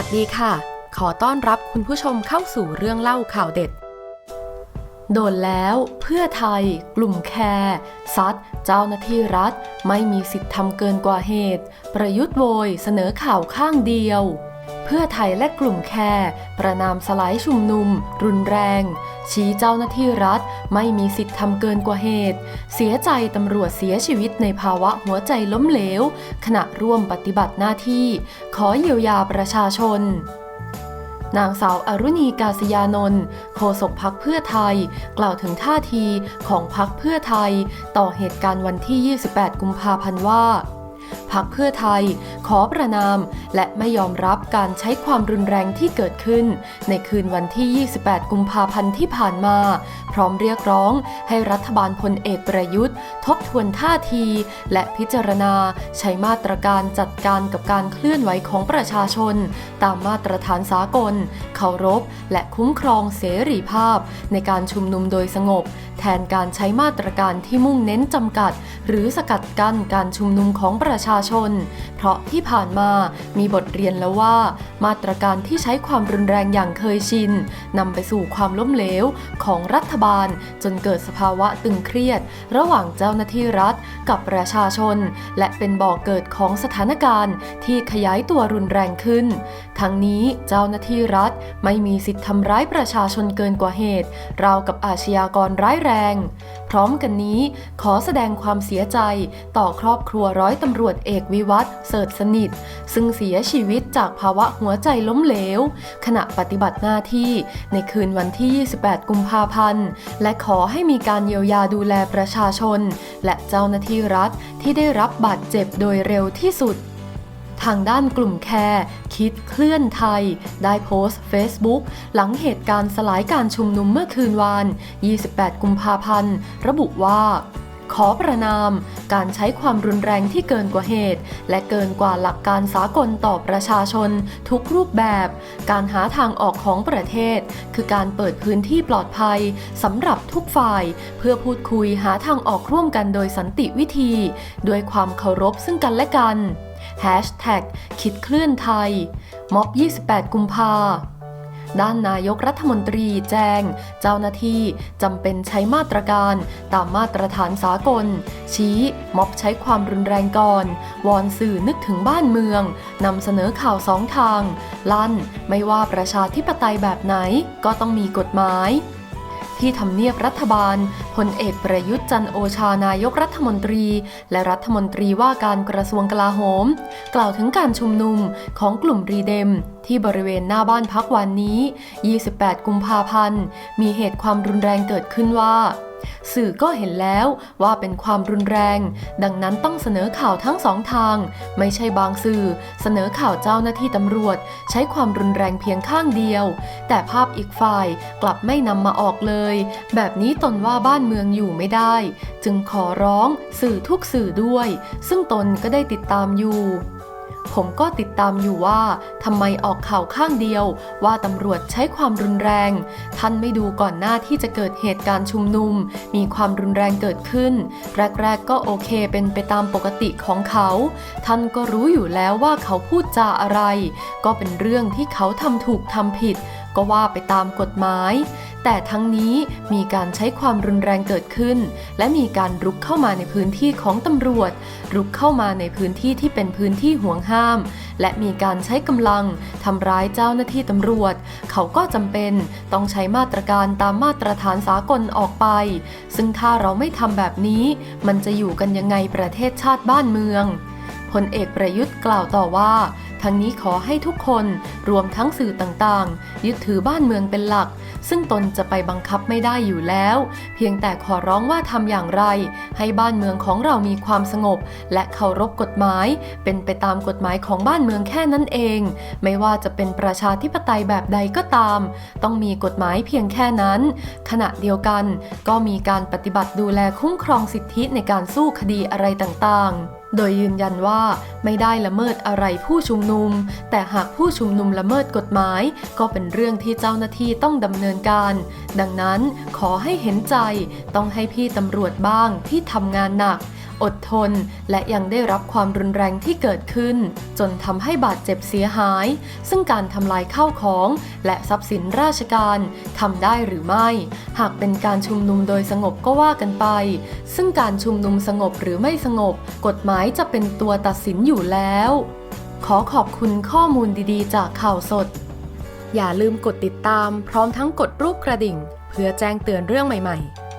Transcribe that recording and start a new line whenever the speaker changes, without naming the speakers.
วัสดีค่ะ ขอต้อนรับคุณผู้ชมเข้าสู่เรื่องเล่าข่าวเด็ด โดนแล้วเพื่อไทย กลุ่มแคร์ซัดเจ้าหน้าที่รัฐ ไม่มีสิทธิ์ทำเกินกว่าเหตุ ประยุทธ์โวยเสนอข่าวข้างเดียว เพื่อไทยและกลุ่มแคร์ประนามสลายชุมนุม รุนแรง ชี้เจ้าหน้าที่รัฐไม่มีสิทธิ์ทำเกินกว่าเหตุ เสียใจตำรวจเสียชีวิตในภาวะหัวใจล้มเหลว ขณะร่วมปฏิบัติหน้าที่ ขอเยียวยาประชาชนนางสาวอรุณีกาศยานนท์โฆษกพักเพื่อไทย กล่าวถึงท่าทีของพักเพื่อไทย ต่อเหตุการณ์วันที่ 28 กุมภาพันธ์ว่า พักเพื่อไทย ขอประนาม และไม่ยอมรับการใช้ความรุนแรงที่เกิดขึ้น ในคืนวันที่ 28 กุมภาพันธ์ที่ผ่านมา พร้อมเรียกร้องให้รัฐบาลพลเอกประยุทธ์ ทบทวนท่าที และพิจารณาใช้มาตรการจัดการกับการเคลื่อนไหวของประชาชน ตามมาตรฐานสากล เคารพ และคุ้มครองเสรีภาพ ในการชุมนุมโดยสงบ แทนการใช้มาตรการที่มุ่งเน้นจำกัด หรือสกัดกั้นการชุมนุมของประชาชน เพราะที่ผ่านมามีบทเรียนแล้วว่า มาตรการที่ใช้ความรุนแรงอย่างเคยชินนำไปสู่ความล้มเหลวของรัฐบาล จนเกิดสภาวะตึงเครียด ระหว่างเจ้าหน้าที่รัฐกับประชาชน และเป็นบ่อกเกิดของสถานการณ์ที่ขยายตัวรุนแรงขึ้น ทั้งนี้เจ้าหน้าที่รัฐไม่มีสิทธิ์ทำร้ายประชาชนเกินกว่าเหตุ ราวกับอาชญากรร้ายแรง พร้อมกันนี้ขอแสดงความเสียใจต่อครอบครัวร้อยตำรวจเอกวิวัฒเสิร์ชสนิท ซึ่งเสียชีวิตจากภาวะหัวใจล้มเหลว ขณะปฏิบัติหน้าที่ในคืนวันที่ 28 กุมภาพันธ์ และขอให้มีการเยียวยาดูแลประชาชน และเจ้าหน้าที่รัฐที่ได้รับบาดเจ็บโดยเร็วที่สุด ทางด้านกลุ่มแคร์คิดเคลื่อนไทย ได้โพสต์ Facebook หลังเหตุการณ์สลายการชุมนุมเมื่อคืนวาน 28 กุมภาพันธ์ ระบุว่าขอประนามการใช้ความรุนแรงที่เกินกว่าเหตุ และเกินกว่าหลักการสากลต่อประชาชน ทุกรูปแบบ การหาทางออกของประเทศ คือการเปิดพื้นที่ปลอดภัยสำหรับทุกฝ่าย เพื่อพูดคุยหาทางออกร่วมกันโดยสันติวิธี ด้วยความเคารพซึ่งกันและกัน Hashtag คิดเคลื่อนไทย ม็อบ 28 กุมภาด้านนายกรัฐมนตรีแจ้งเจ้าหน้าที่จำเป็นใช้มาตรการตามมาตรฐานสากล ชี้ม็อบใช้ความรุนแรงก่อน วอนสื่อนึกถึงบ้านเมืองนำเสนอข่าวสองทาง ลั่นไม่ว่าประชาธิปไตยแบบไหนก็ต้องมีกฎหมาย ที่ทำเนียบรัฐบาลพลเอกประยุทธ์จันโอชานายกรัฐมนตรี และรัฐมนตรีว่าการกระทรวงกลาโหม กล่าวถึงการชุมนุมของกลุ่มรีเดม ที่บริเวณหน้าบ้านพักวันนี้ 28 กุมภาพันธ์ มีเหตุความรุนแรงเกิดขึ้นว่า สื่อก็เห็นแล้วว่าเป็นความรุนแรง ดังนั้นต้องเสนอข่าวทั้งสองทาง ไม่ใช่บางสื่อ เสนอข่าวเจ้าหน้าที่ตำรวจ ใช้ความรุนแรงเพียงข้างเดียว แต่ภาพอีกฝ่ายกลับไม่นำมาออกเลย แบบนี้ตนว่าบ้านเมืองอยู่ไม่ได้ จึงขอร้องสื่อทุกสื่อด้วย ซึ่งตนก็ได้ติดตามอยู่ ผมก็ติดตามอยู่ว่าทำไมออกข่าวข้างเดียว ว่าตำรวจใช้ความรุนแรง ท่านไม่ดูก่อนหน้าที่จะเกิดเหตุการณ์ชุมนุม มีความรุนแรงเกิดขึ้น แรกๆก็โอเคเป็นไปตามปกติของเขา ท่านก็รู้อยู่แล้วว่าเขาพูดจาอะไร ก็เป็นเรื่องที่เขาทำถูกทำผิด ก็ว่าไปตามกฎหมาย แต่ทั้งนี้มีการใช้ความรุนแรงเกิดขึ้น และมีการรุกเข้ามาในพื้นที่ของตำรวจ รุกเข้ามาในพื้นที่ที่เป็นพื้นที่ห่วงห้าม และมีการใช้กำลังทำร้ายเจ้าหน้าที่ตำรวจ เขาก็จำเป็นต้องใช้มาตรการตามมาตรฐานสากลออกไป ซึ่งถ้าเราไม่ทำแบบนี้ มันจะอยู่กันยังไงประเทศชาติบ้านเมืองพลเอกประยุทธ์กล่าวต่อว่า ทั้งนี้ขอให้ทุกคนรวมทั้งสื่อต่างๆ ยึดถือบ้านเมืองเป็นหลัก ซึ่งตนจะไปบังคับไม่ได้อยู่แล้ว เพียงแต่ขอร้องว่าทำอย่างไร ให้บ้านเมืองของเรามีความสงบ และเคารพกฎหมาย เป็นไปตามกฎหมายของบ้านเมืองแค่นั้นเอง ไม่ว่าจะเป็นประชาธิปไตยแบบใดก็ตาม ต้องมีกฎหมายเพียงแค่นั้น ขณะเดียวกันก็มีการปฏิบัติดูแลคุ้มครองสิทธิในการสู้คดีอะไรต่างๆ โดยยืนยันว่าไม่ได้ละเมิดอะไรผู้ชุมนุม แต่หากผู้ชุมนุมละเมิดกฎหมาย ก็เป็นเรื่องที่เจ้าหน้าที่ต้องดำเนินการ ดังนั้นขอให้เห็นใจต้องให้พี่ตำรวจบ้างที่ทำงานหนัก อดทน และยังได้รับความรุนแรงที่เกิดขึ้น จนทำให้บาดเจ็บเสียหาย ซึ่งการทำลายข้าวของ และทรัพย์สินราชการทำได้หรือไม่ หากเป็นการชุมนุมโดยสงบก็ว่ากันไป ซึ่งการชุมนุมสงบหรือไม่สงบ กฎหมายจะเป็นตัวตัดสินอยู่แล้ว ขอขอบคุณข้อมูลดีๆ จากข่าวสด อย่าลืมกดติดตามพร้อมทั้งกดรูปกระดิ่ง เพื่อแจ้งเตือนเรื่องใหม่ ๆ